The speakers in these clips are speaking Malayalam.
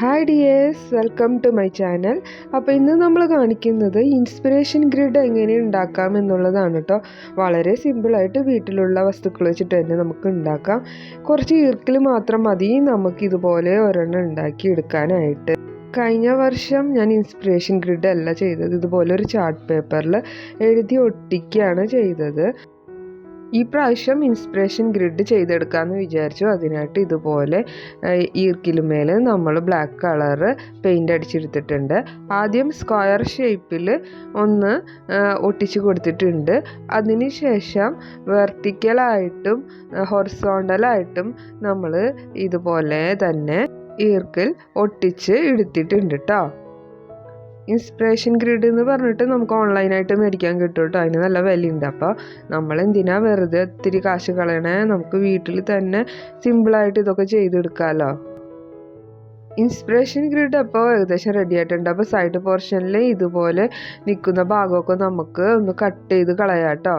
Hi dears welcome to my channel അപ്പോൾ ഇന്ന് നമ്മൾ കാണിക്കുന്നത് ഇൻസ്പിറേഷൻ ഗ്രിഡ് എങ്ങനെ ഉണ്ടാക്കാം എന്നുള്ളതാണ് കേട്ടോ വളരെ സിമ്പിളായിട്ട് വീട്ടിലുള്ള വസ്തുക്കൾ വെച്ചിട്ട് തന്നെ നമുക്ക് ഉണ്ടാക്കാം. കുറച്ച് ഈർക്കിൽ മാത്രം മതി. നമുക്കിതുപോലെ ഒരെണ്ണം ഉണ്ടാക്കി എടുക്കാനായിട്ട്. കഴിഞ്ഞ വർഷം ഞാൻ ഇൻസ്പിറേഷൻ ഗ്രിഡ് അല്ല ചെയ്തത്. ഇതുപോലെ ഒരു ചാർട്ട് പേപ്പറിൽ എഴുതി ഒട്ടിക്കുകയാണ് ചെയ്തത്. ഈ പ്രാവശ്യം ഇൻസ്പിറേഷൻ ഗ്രിഡ് ചെയ്തെടുക്കാമെന്ന് വിചാരിച്ചു. അതിനായിട്ട് ഇതുപോലെ ഈർക്കിലുമേൽ നമ്മൾ ബ്ലാക്ക് കളറ് പെയിന്റ് അടിച്ചെടുത്തിട്ടുണ്ട് ആദ്യം സ്ക്വയർ ഷേപ്പിൽ ഒന്ന് ഒട്ടിച്ച് കൊടുത്തിട്ടുണ്ട്. അതിന് ശേഷം വെർട്ടിക്കലായിട്ടും ഹൊറിസോണ്ടലായിട്ടും നമ്മൾ ഇതുപോലെ തന്നെ ഈർക്കിൽ ഒട്ടിച്ച് എടുത്തിട്ടുണ്ട് കേട്ടോ ഇൻസ്പിറേഷൻ ഗ്രിഡ് എന്ന് പറഞ്ഞിട്ട് നമുക്ക് ഓൺലൈനായിട്ട് മേടിക്കാൻ കിട്ടും കേട്ടോ അതിന് നല്ല വിലയുണ്ട്. അപ്പോൾ നമ്മൾ എന്തിനാ വെറുതെ ഒത്തിരി കാശ് കളയണേ? നമുക്ക് വീട്ടിൽ തന്നെ സിമ്പിളായിട്ട് ഇതൊക്കെ ചെയ്തെടുക്കാമല്ലോ ഇൻസ്പിറേഷൻ ഗ്രിഡ് അപ്പോൾ ഏകദേശം റെഡി ആയിട്ടുണ്ട്. അപ്പോൾ സൈഡ് പോർഷനിൽ ഇതുപോലെ നിൽക്കുന്ന ഭാഗമൊക്കെ നമുക്ക് ഒന്ന് കട്ട് ചെയ്ത് കളയാം കേട്ടോ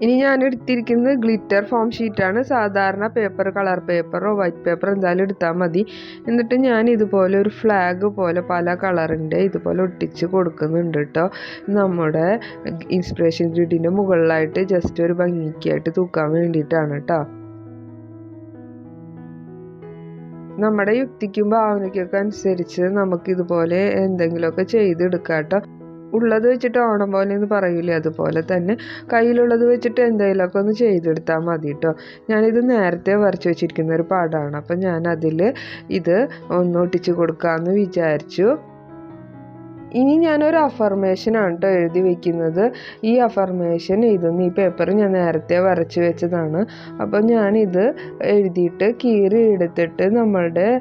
ഇനി ഞാൻ എടുത്തിരിക്കുന്നത് ഗ്ലിറ്റർ ഫോം ഷീറ്റാണ്. സാധാരണ പേപ്പർ കളർ പേപ്പറോ വൈറ്റ് പേപ്പർ എന്തായാലും എടുത്താൽ മതി. എന്നിട്ട് ഞാൻ ഇതുപോലെ ഒരു ഫ്ലാഗ് പോലെ പല കളറിന്റെ ഇതുപോലെ ഒട്ടിച്ച് കൊടുക്കുന്നുണ്ട് കേട്ടോ നമ്മുടെ ഇൻസ്പിറേഷൻ ഗ്രിഡിന്റെ മുകളിലായിട്ട് ജസ്റ്റ് ഒരു ഭംഗിക്കായിട്ട് തൂക്കാൻ വേണ്ടിയിട്ടാണ് കേട്ടോ നമ്മുടെ യുക്തിക്കും ഭാവനയ്ക്കൊക്കെ അനുസരിച്ച് നമുക്കിതുപോലെ എന്തെങ്കിലുമൊക്കെ ചെയ്തെടുക്കാം കേട്ടോ ഉള്ളത് വെച്ചിട്ട് ഓണം പോലെ എന്ന് പറയൂലേ? അതുപോലെ തന്നെ കയ്യിലുള്ളത് വെച്ചിട്ട് എന്തെങ്കിലുമൊക്കെ ഒന്ന് ചെയ്തെടുത്താൽ മതി കേട്ടോ ഞാനിത് നേരത്തെ വരച്ച് വെച്ചിരിക്കുന്ന ഒരു പാടാണ്. അപ്പം ഞാൻ അതിൽ ഇത് ഒന്ന് ഒട്ടിച്ച് കൊടുക്കാമെന്ന് വിചാരിച്ചു. ഇനി ഞാനൊരു അഫർമേഷനാണ് കേട്ടോ എഴുതി വെക്കുന്നത്. ഈ അഫർമേഷൻ ഇതൊന്ന് ഈ പേപ്പർ ഞാൻ നേരത്തെ വരച്ച് വെച്ചതാണ്. അപ്പോൾ ഞാനിത് എഴുതിയിട്ട് കീറി എടുത്തിട്ട് നമ്മളുടെ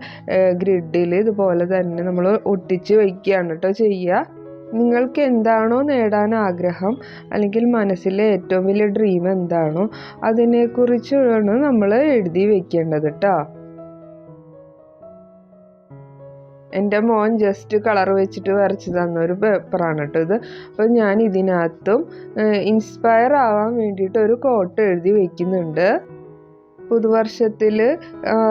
ഗ്രിഡിൽ ഇതുപോലെ തന്നെ നമ്മൾ ഒട്ടിച്ച് വയ്ക്കുകയാണ് കേട്ടോ ചെയ്യുക നിങ്ങൾക്ക് എന്താണോ നേടാൻ ആഗ്രഹം അല്ലെങ്കിൽ മനസ്സിലെ ഏറ്റവും വലിയ ഡ്രീം എന്താണോ അതിനെക്കുറിച്ചാണ് നമ്മൾ എഴുതി വെക്കേണ്ടത് കേട്ടോ എന്റെ മോൻ ജസ്റ്റ് കളർ വെച്ചിട്ട് വരച്ച് തന്ന ഒരു പേപ്പറാണ് കേട്ടോ ഇത്. അപ്പോൾ ഞാൻ ഇതിനകത്തും ഇൻസ്പയർ ആവാൻ വേണ്ടിയിട്ട് ഒരു കോട്ട് എഴുതി വെക്കുന്നുണ്ട്. പുതുവർഷത്തിൽ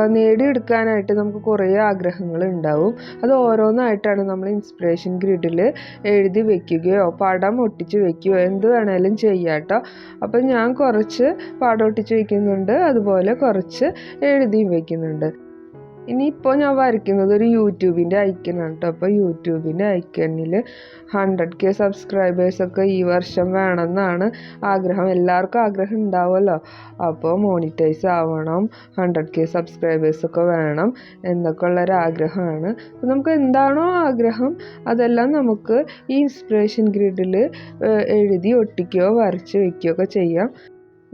നേടിയെടുക്കാനായിട്ട് നമുക്ക് കുറേ ആഗ്രഹങ്ങൾ ഉണ്ടാവും അത് ഓരോന്നായിട്ടാണ് നമ്മൾ ഇൻസ്പിറേഷൻ ഗ്രിഡിൽ എഴുതി വെക്കുകയോ പടം ഒട്ടിച്ച് വെക്കുകയോ എന്ത് വേണേലും ചെയ്യാട്ടോ അപ്പം ഞാൻ കുറച്ച് പടം ഒട്ടിച്ച് വെക്കുന്നുണ്ട് അതുപോലെ കുറച്ച് എഴുതിയും വെക്കുന്നുണ്ട്. ഇനിയിപ്പോൾ ഞാൻ വരയ്ക്കുന്നത് ഒരു യൂട്യൂബിന്റെ ഐക്കനാണ് കേട്ടോ അപ്പോൾ യൂട്യൂബിന്റെ ഐക്കണിൽ ഹൺഡ്രഡ് കെ സബ്സ്ക്രൈബേഴ്സൊക്കെ ഈ വർഷം വേണമെന്നാണ് ആഗ്രഹം. എല്ലാവർക്കും ആഗ്രഹം ഉണ്ടാവുമല്ലോ. അപ്പോൾ മോണിറ്റൈസ് ആവണം ഹൺഡ്രഡ് കെ സബ്സ്ക്രൈബേഴ്സൊക്കെ വേണം എന്നൊക്കെ ഉള്ളൊരാഗ്രഹമാണ് അപ്പോൾ നമുക്ക് എന്താണോ ആഗ്രഹം അതെല്ലാം നമുക്ക് ഈ ഇൻസ്പിറേഷൻ ഗ്രിഡിൽ എഴുതി ഒട്ടിക്കുകയോ വരച്ച് വയ്ക്കുകയോ ഒക്കെ ചെയ്യാം.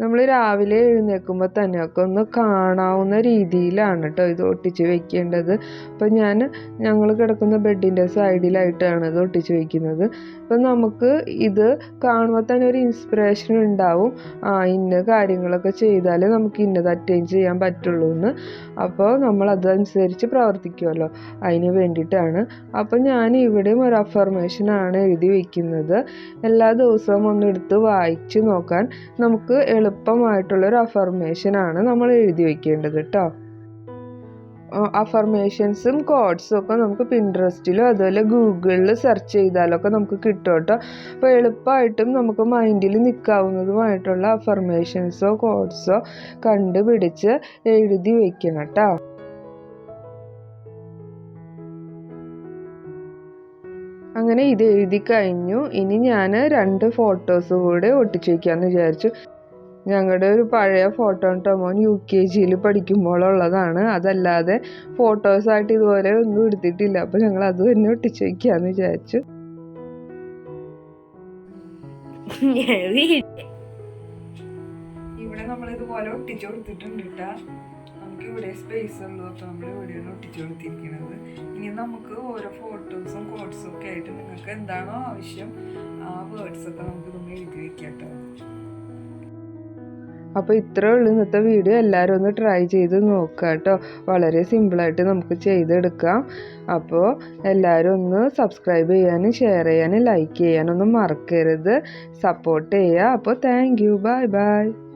നമ്മൾ രാവിലെ എഴുന്നേൽക്കുമ്പോൾ തന്നെ ഒക്കെ ഒന്ന് കാണാവുന്ന രീതിയിലാണ് കേട്ടോ ഇത് ഒട്ടിച്ച് വെക്കേണ്ടത്. അപ്പോൾ ഞാൻ ഞങ്ങൾ കിടക്കുന്ന ബെഡിന്റെ സൈഡിലായിട്ടാണ് ഇത് ഒട്ടിച്ച് വെക്കുന്നത്. അപ്പം നമുക്ക് ഇത് കാണുമ്പോൾ തന്നെ ഒരു ഇൻസ്പിറേഷൻ ഉണ്ടാവും. ആ ഇന്ന കാര്യങ്ങളൊക്കെ ചെയ്താലേ നമുക്ക് ഇന്നത് അറ്റൈൻ ചെയ്യാൻ പറ്റുള്ളൂ എന്ന് അപ്പോൾ നമ്മൾ അതനുസരിച്ച് പ്രവർത്തിക്കുമല്ലോ അതിന് വേണ്ടിയിട്ടാണ്. അപ്പോൾ ഞാൻ ഇവിടെയും ഒരു അഫർമേഷനാണ് എഴുതി വയ്ക്കുന്നത് എല്ലാ ദിവസവും ഒന്ന് എടുത്ത് വായിച്ച് നോക്കാൻ നമുക്ക് എളുപ്പമായിട്ടുള്ളൊരു അഫർമേഷനാണ് നമ്മൾ എഴുതി വെക്കേണ്ടത് കേട്ടോ. അഫർമേഷൻസും കോഡ്സും ഒക്കെ നമുക്ക് പിൻട്രസ്റ്റിലോ അതുപോലെ ഗൂഗിളിൽ സെർച്ച് ചെയ്താലൊക്കെ നമുക്ക് കിട്ടും കേട്ടോ. അപ്പോൾ എളുപ്പമായിട്ടും നമുക്ക് മൈൻഡിൽ നിൽക്കാവുന്നതുമായിട്ടുള്ള അഫർമേഷൻസോ കോഡ്സോ കണ്ടുപിടിച്ച് എഴുതി വയ്ക്കണം കേട്ടോ. അങ്ങനെ ഇത് എഴുതി കഴിഞ്ഞു. ഇനി ഞാൻ രണ്ട് ഫോട്ടോസ് കൂടെ ഒട്ടിച്ചു വയ്ക്കാമെന്ന് വിചാരിച്ചു. ഞങ്ങളുടെ ഒരു പഴയ ഫോട്ടോ കേട്ടോ മോൻ യു കെ ജിയിൽ പഠിക്കുമ്പോഴുള്ളതാണ് അതല്ലാതെ ഫോട്ടോസായിട്ട് ഇതുപോലെ ഒന്നും എടുത്തിട്ടില്ല. അപ്പോൾ ഞങ്ങൾ അത് തന്നെ ഒട്ടിച്ചു വിചാരിച്ചു. ഇവിടെ നമ്മൾ ഇതുപോലെ ഒട്ടിച്ചു കൊടുത്തിട്ടുണ്ട് കേട്ടാ നമുക്ക് ഇവിടെ സ്പേസ് ഉള്ളൂ അപ്പോൾ നമ്മൾ ഇവിടെയാണ് ഒട്ടിച്ചു കൊടുത്തിരിക്കുന്നത് ഇനി നമുക്ക് ഓരോ ഫോട്ടോസും കോഡ്സും ഒക്കെ ആയിട്ട് നിങ്ങൾക്ക് എന്താണോ ആവശ്യം ആ വേർഡ്സൊക്കെ നമുക്ക് ഇതൊന്ന് എഴുതി വെക്കാം കേട്ടോ അപ്പോൾ ഇത്രേ ഉള്ളൂ ഇന്നത്തെ വീഡിയോ എല്ലാവരും ഒന്ന് ട്രൈ ചെയ്ത് നോക്കുക കേട്ടോ. വളരെ സിമ്പിളായിട്ട് നമുക്ക് ചെയ്തെടുക്കാം. അപ്പോൾ എല്ലാവരും ഒന്ന് സബ്സ്ക്രൈബ് ചെയ്യാനും ഷെയർ ചെയ്യാനും ലൈക്ക് ചെയ്യാനൊന്നും മറക്കരുത്. സപ്പോർട്ട് ചെയ്യുക അപ്പോൾ താങ്ക് യു ബൈ ബൈ